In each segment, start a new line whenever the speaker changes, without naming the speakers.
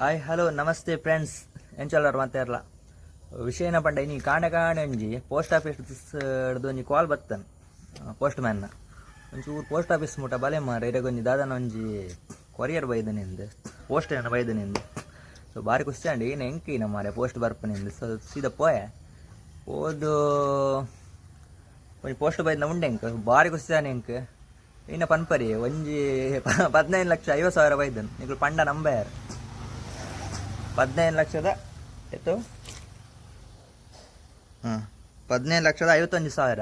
Hi hello ನಮಸ್ತೆ friends ಎಂಚಲ್ಲರು ಮತ್ತೆ ಇರಲ್ಲ ವಿಷಯ ಪಂಡ ಇನಿ ಕಾಣೆ ಕಾಣೆ ಒಂಜಿ ಪೋಸ್ಟ್ ಆಫೀಸ್ ಒಂಜಿ ಕಾಲ್ ಬತ್ತನ್. ಪೋಸ್ಟ್ ಮ್ಯಾನ್ನ ಒಂಚೂರು ಪೋಸ್ಟ್ ಆಫೀಸ್ ಮುಟ ಬಲೆ ಮಾರ ಇರಗೊಂಜಿ ದಾದನ ಒಂಜಿ ಕೊರಿಯರ್ ಬೈದನಿಂದ ಪೋಸ್ಟ್ ಏನ ಬೈದನಿಂದ ಸೊ ಭಾರಿ ಖುಷಿ ಅಂಡಿ ಏನು ಹೆಂಕಿ ನಮ್ಮ ಮಾರೆ ಪೋಸ್ಟ್ ಬರ್ಪನಿಂದ ಸೊ ಸೀದಾ ಪೋಯೆ. ಓದು, ಒಂಜಿ ಪೋಸ್ಟ್ ಬೈದ ಉಂಡೆ ಎಂಕ್ ಭಾರಿ ಖುಷಿ ಆನೆ ಎಂಕ್ ಇನ್ನು ಪನ್ಪರಿ, ಒಂಜಿ ಪದ್ನೈದು ಲಕ್ಷ ಐವತ್ತು ಸಾವಿರ ಬೈದನು. ನಿಗಳು ಪಂಡ ನಂಬರ್ ಹದಿನೈದು ಲಕ್ಷದ ಎಷ್ಟು ಹಾಂ, ಹದಿನೈದು ಲಕ್ಷದ ಐವತ್ತೊಂದು ಸಾವಿರ.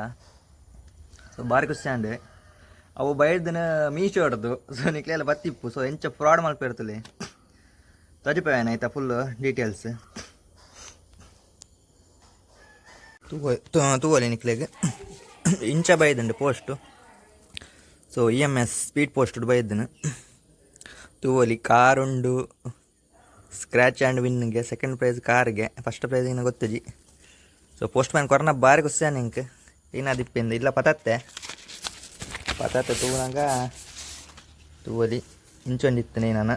ಸೊ ಭಾರಿ ಖುಷಿ ಅಂದೆ. ಅವು ಬೈದಿನ ಮೀಶೋ ಹೊಡೆದು ಸೊ ನಿಕ್ಲೆಲ್ಲ ಬತ್ತಿಪ್ಪು ಸೊ ಎಂಚ ಫ್ರಾಡ್ ಮಲ್ಪಿರ್ತಲೆ ತಜಿಪೇನ ಆಯ್ತಾ ಫುಲ್ ಡೀಟೇಲ್ಸ್ ತೂವಲಿ ನಿಕ್ಲೆಗೆ ಇಂಚ ಬೈದಂಡು post so E M S speed post ಬೈದ್ದನು ತೂವಲಿ ಕಾರುಂಡು. ಸ್ಕ್ರ್ಯಾಚ್ ಆ್ಯಂಡ್ ವಿನ್ಗೆ ಸೆಕೆಂಡ್ ಪ್ರೈಸ್ ಕಾರ್ಗೆ ಫಸ್ಟ್ ಪ್ರೈಸ್ ಇನ್ನು ಗೊತ್ತಜಿ ಸೊ ಪೋಸ್ಟ್ ಮ್ಯಾನ್ ಕೊರೋನ ಬಾರಿ ನಿಂಗೆ ಏನು ಅದಿಪ್ಪಿಂದ ಇಲ್ಲ, ಪತತ್ತೆ. ಪತತ್ತೆ ತೂನಾಗ ತೂವಲಿ. ಇಂಚೊಂದಿತ್ತೇನೆ ನಾನು.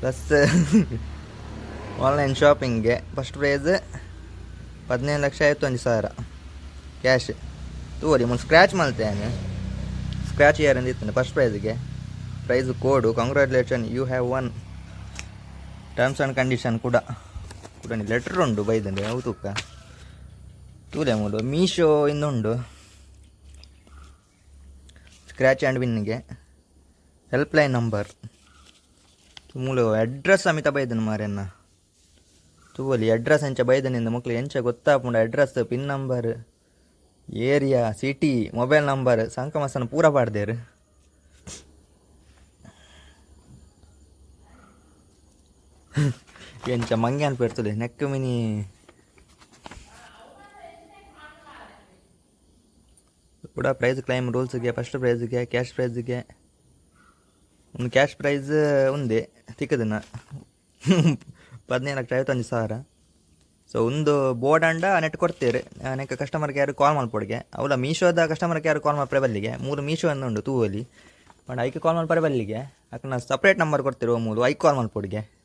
ಪ್ಲಸ್ ಆನ್ಲೈನ್ ಶಾಪಿಂಗ್ಗೆ ಫಸ್ಟ್ ಪ್ರೈಸ್ ಹದಿನೈದು ಲಕ್ಷ ಐವತ್ತೊಂದು ಸಾವಿರ. ಕ್ಯಾಶ್ ತೂವಲಿ, ಮುಂದೆ ಸ್ಕ್ರ್ಯಾಚ್ ಮಲ್ತೇನೆ ಸ್ಕ್ರ್ಯಾಚ್ ಇಯರ್ ಅಂದಿತ್ತು first ಪ್ರೈಸ್ಗೆ prize code congratulation you have one terms and condition ಕೂಡ. ಕೂಡ ಲೆಟ್ರ್ ಉಂಡು ಬೈದಂಡೆ ತೂಕ. ತೂಲೆ ಮೂಲು ಮೀಶೋ ಇನ್ನುಂಡು ಸ್ಕ್ರ್ಯಾಚ್ ಆ್ಯಂಡ್ ವಿನ್ಗೆ ಹೆಲ್ಪ್ಲೈನ್ ನಂಬರ್ ಮೂಲು ಅಡ್ರೆಸ್ ಸಮೇತ ಬೈದನು ಮಾರೆನ್ನ ತೂವಲಿ ಅಡ್ರೆಸ್ ಎಂಚ ಬೈದನಿಂದ ಮಕ್ಳು ಎಂಚ ಗೊತ್ತಾಪುಂಡು. Address pin number area city mobile number ಸಂಕಮಸನ ಪೂರ ಪಾಡ್ದೇರು. ಎಂಚ ಮಂಗೆ ಅನ್ಪಿರ್ತದೆ ನೆಕ್ ಮಿನಿ. ಕೂಡ ಪ್ರೈಸ್ ಕ್ಲೈಮ್ ರೂಲ್ಸ್ಗೆ ಫಸ್ಟ್ ಪ್ರೈಸ್ಗೆ ಕ್ಯಾಶ್ ಪ್ರೈಸ್ಗೆ ಒಂದು ಕ್ಯಾಶ್ ಪ್ರೈಸ್ ಒಂದೇ, ತಿಕ್ಕದನ್ನ. ಪದಿನೇಳು ಲಕ್ಷ ಐವತ್ತೊಂದು ಸಾವಿರ. ಸೊ ಒಂದು ಬೋರ್ಡ್ ಅಂಡ ನೆಟ್ ಕೊಡ್ತೀರಿ ನೆಕ್ಕ ಕಸ್ಟಮರ್ ಕೇರ್ ಕಾಲ್ ಮಾಡ್ಕೊಡ್ಗೆ. ಅವಲ ಮೀಶೋದ ಕಸ್ಟಮರ್ ಕೇರ್ ಕಾಲ್ ಮಾಡಿ ಬಲ್ಲಿಗೆ. ಮೂರು ಮೀಶೋ ಉಂಡು ತೂವಲ್ಲಿ ಬಟ್ ಐಕೆ ಕಾಲ್ ಮಾಡಿ ಬಲ್ಲಿಗೆ. ಅಕ್ಕ ಸಪ್ರೇಟ್ ನಂಬರ್ ಕೊಡ್ತಿರೋ ಮೂರು. ಐಕ್ ಕಾಲ್ ಮಾಡ್ಕೊಡ್ಗೆ.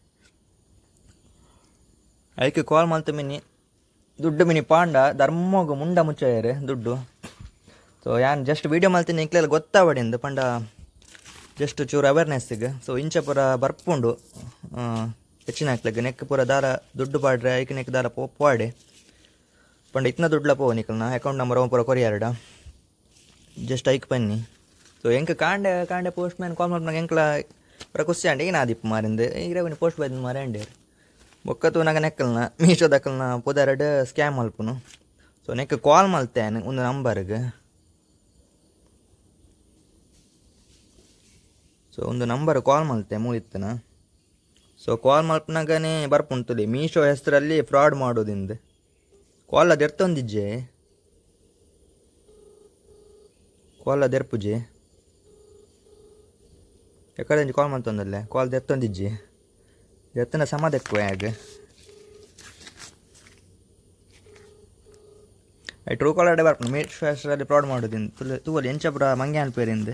ಐಕೆ ಕಾಲ್ ಮಲ್ತು ಮಿನಿ ದುಡ್ಡು ಮಿನಿ ಪಾಂಡ, ಧರ್ಮೋಗ ಮುಂಡ ಮುಚ್ಚಾರೆ ದುಡ್ಡು. ಸೊ ಯಾನ್ ಜಸ್ಟ್ ವೀಡಿಯೋ ಮಾಡ್ತೀನಿ ಇಕ್ಲೆಲ್ಲ ಗೊತ್ತಾವಡಿಂದು ಪಂಡ ಜಸ್ಟ್ ಚೂರು ಅವೇರ್ನೆಸ್ಸಿಗೆ ಸೊ ಇಂಚ ಪೂರ ಬರ್ಪುಂಡು. ಹೆಚ್ಚಿನ ಹಾಕ್ಲಿಕ್ಕೆ ನೆಕ್ ಪೂರ ದಾರ ದುಡ್ಡು ಪಾಡ್ರೆ ಐಕೆ ನೆಕ್ ದಾರ ಪೋ ಪಾಡೆ ಪಂಡ, ಇತ್ನ ದುಡ್ಲ ಪೋ ನಿಕಲ್ನ ಅಕೌಂಟ್ ನಂಬರ್ ಅವ ಪೂರ ಕೊರಿಯಾರ್ಡ ಜಸ್ಟ್ ಐಕ್ ಬನ್ನಿ. ಸೊ ಎಂಕ ಕಾಂಡೆ ಕಾಂಡೆ ಪೋಸ್ಟ್ ಮ್ಯಾನ್ ಕಾಲ್ ಮಾಡ್ನಾಗ ಎಂಕ್ಲ ಪೂರ ಖುಷಿ ಅಂಡೆ ಏನಾದಿಪ್ಪ ಮಾರಿಂದ? ಈಗ ಪೋಸ್ಟ್ ಬಾಯ್ ಮಾರ ಬೊಕ್ಕ ತೂನಾಗ ನೆಕ್ಕಲ್ನ ಮೀಶೋದಕ್ಕಲ್ನ ಪುದರಡ್ ಸ್ಕ್ಯಾಮ್ ಮಲ್ಪುನು ಸೊ ನೆಕ್ ಕಾಲ್ ಮಲ್ತೇನೆ ಒಂದು ನಂಬರ್ಗೆ ಸೊ ಒಂದು ನಂಬರ್ ಕಾಲ್ ಮಲ್ತೆ ಮೂಳಿತ್ತನ. ಸೊ ಕಾಲ್ ಮಲ್ಪನಾಗನೇ ಬರ್ಪುಂತದೆ ಮೀಶೋ ಹೆಸರಲ್ಲಿ ಫ್ರಾಡ್ ಮಾಡೋದಿಂದ. ಕಾಲ್ ಅದು ಎರ್ತೊಂದಿಜ್ಜೆ. ಕಾಲ್ ಅದು ಎರ್ಪುಜೆ ಯಾಕಡೆ ಕಾಲ್ ಮಲ್ತೊಂದಲ್ಲೇ ಕಾಲ್ ಎತ್ತೊಂದಿಜ್ಜೆ ಎತ್ತನ ಸಮಾಧಕ್ಕೂ ಆಗ ಐ ಟ್ರೂ ಕಾಲರ್ ಬರ್ಪುಂಡು. ಮೀಶೋ ಹೆಸರಲ್ಲಿ ಫ್ರಾಡ್ ಮಾಡೋದಿಂದ ತುಲೆ ತೂವಲ್ಲಿ ಎಂಚಪುರ ಮಂಗೆ ಅನ್ಪೇರಿಂದ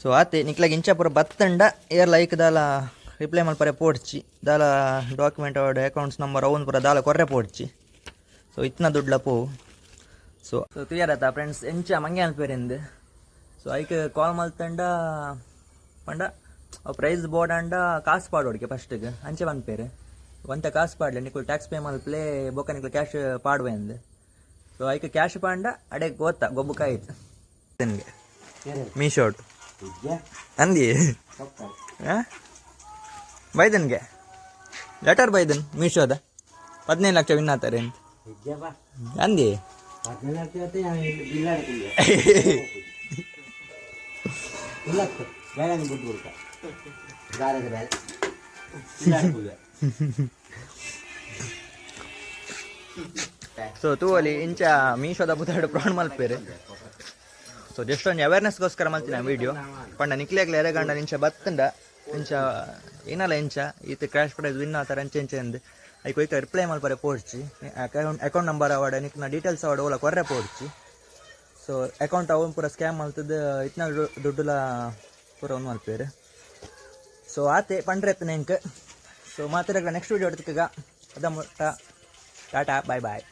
ಸೊ ಆತೆ, ನಿಕ್ಲಾಗ ಇಂಚಾಪುರ ಬತ್ತಂಡ, ಏರ್ ಲೈಕ್ ದಾಲ ರಿಪ್ಲೈ ಮಲ್ಪರೆ ಪೋಡ್ಚಿ. ದಾಲ ಡಾಕ್ಯುಮೆಂಟ್ ಅವಡ್ ಅಕೌಂಟ್ಸ್ ನಂಬರ್ ಅವನ್ ಪುರ ದಾಲ ಕೊರ್ರೆ ಪೋಡ್ಚಿ. ಸೊ ಇತ್ನ ದುಡ್ಲ ಪೋ. ಸೊ ಸೊ ಆಯ್ತಾ ಫ್ರೆಂಡ್ಸ್ ಎಂಚ ಮಂಗೆ ಅನ್ಪೇರಿಂದ ಸೊ ಐಕ್ ಕಾಲ್ ಮಲ್ತಂಡ, ಪಂಡ? ಪ್ರೈಸ್ ಬೋರ್ಡ್ ಅಂಡ ಕಾಸು ಪಾಡೋಡಿಗೆ ಫಸ್ಟಿಗೆ ಅಂಚೆ ಪನ್ಪೇರು ಒಂತ ಕಾಸು ಪಾಡ್ಲೆ ನಿಕ್ಕಳು ಟ್ಯಾಕ್ಸ್ ಪೇ ಮಲ್ಪ್ಲೆ ಬೊಕ್ಕ ನಿಕ್ಳು ಕ್ಯಾಶ್ ಪಾಡುವೆ ಅಂದೆ. ಸೊ ಐಕ ಕ್ಯಾಶ್ ಪಾಂಡ ಅಡೆ ಗೋತ ಗೊಬ್ಬುಕಾಯ್ತು ನನಗೆ. ಮೀಶೋಟ್ ಅಂದಿ ಬೈದನ್ಗೆ? ಲೆಟರ್ ಬೈದನ್ ಮೀಶೋದ? ಹದಿನೈದು ಲಕ್ಷ ವಿನ್ ಆತಾರೆ ಅಂತ. ಅಂದಿ ಸೊ ಅಲ್ಲಿ ಇಂಚ ಮೀಶೋದ ಬುಧಾಡು ಪ್ರಾಣ್ ಮಲ್ಪೇರೆ. ಸೊ ಜಸ್ಟ್ ಒಂದು ಅವೇರ್ನೆಸ್ಗೋಸ್ಕರ ಮಲ್ತಿನ ವಿಡಿಯೋ ಪಂಡ ನಿಕ್ಲಿಯಾಗ್ಲಿ ಎರೆಗಂಡ ಇಂಚ ಬತ್ತಂಡ ಇಂಚ ಏನಲ್ಲ ಇಂಚ? ಈತ ಕ್ಯಾಶ್ ಪ್ರೈಸ್ ವಿನ್ ಆತರ ಅಂಚೆ ಇಂಚೆ ಅಂದು. ಐ ಕೊಯ್ತ ರಿಪ್ಲೈ ಮಲ್ಪರೆ ಪೋಡ್ಚಿ ಅಕೌಂಟ್ ಅಕೌಂಟ್ ನಂಬರ್ ಅವಾಡ ನಿಕ್ನ ಡೀಟೇಲ್ಸ್ ಅವಾಡ ಓಲ ಕೊರ್ರೆ ಪೋಡ್ಚಿ ಸೊ ಅಕೌಂಟ್ ಅವನ್ ಪೂರ ಸ್ಕ್ಯಾಮ್ ಮಲ್ತದ ಇತ್ನ ದುಡ್ಡುಲ ಪೂರ ಒಂದು ಮಲ್ಪೇರು. ಸೊ ಆತೆ ಪಂಡ್ರೆ ಎತ್ತನೆ ಇಂಕ್ ಸೊ ಮಾತಾಡಕ್ಕೆ ನೆಕ್ಸ್ಟ್ ವೀಡಿಯೋ ಹೊಡ್ತಿಕ್ಕ. ಅದ ಮುಟ್ಟ. ಟಾಟಾ ಬಾಯ್ ಬಾಯ್